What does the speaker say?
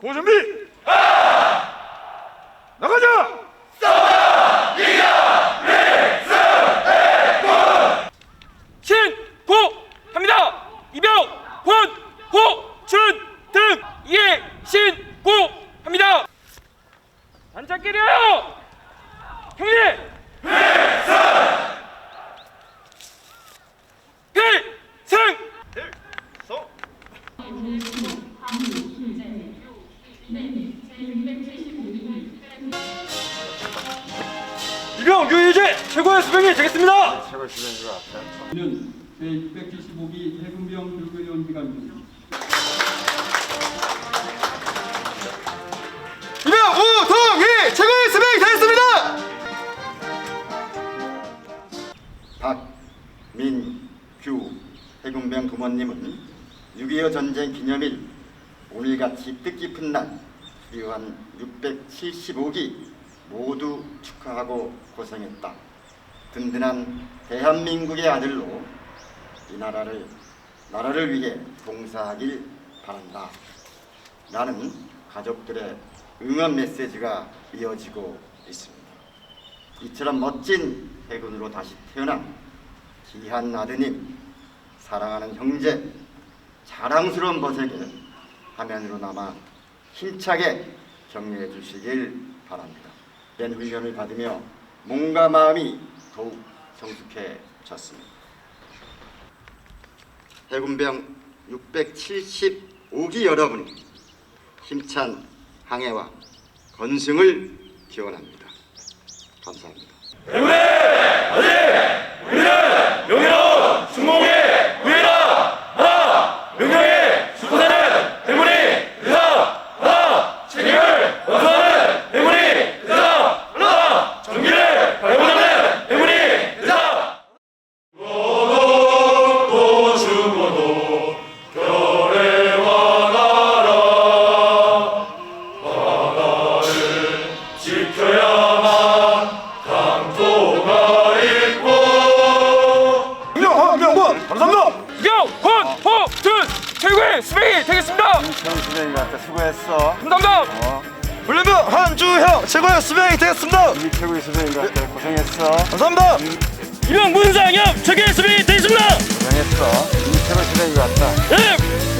고준비 나가자 신고 합니다. 이병 권 호준 등 이에 신고 합니다. 반짝끼리요. 형님. 필승. 서 이병 유유재 최고의 수병이 되겠습니다. 최고 수행주가 앞에 는 제675기 해군병 교육위원 기관입니다. 이병 우동희 최고의 수명이 되었습니다. 박민규 해군병 부모님은 6.25 전쟁 기념일 오늘같이 뜻깊은 날 수료한 675기 모두 축하하고 고생했다. 든든한 대한민국의 아들로 이 나라를 나라를 위해 봉사하길 바란다. 나는 가족들의 응원 메시지가 이어지고 있습니다. 이처럼 멋진 해군으로 다시 태어난 귀한 아드님, 사랑하는 형제, 자랑스러운 벗에게 화면으로 남아 힘차게 격려해 주시길 바랍니다. 된 훈련을 받으며 몸과 마음이 더욱 성숙해졌습니다. 해군병 675기 여러분 힘찬 항해와 건승을 기원합니다. 감사합니다. 최고의 수병이 되겠습니다. 수행주가 앞에 수고했어 감사합니다. 어 훈련병 한주형 최고의 수명이 되었습니다. 우리 최고의 수행주가 앞에 고생했어 감사합니다. 이병 문상엽 최고의 수병이 되겠습니다. 고생했어 우리 최고 수행주가 왔다 네. 좋은 거 한식 같다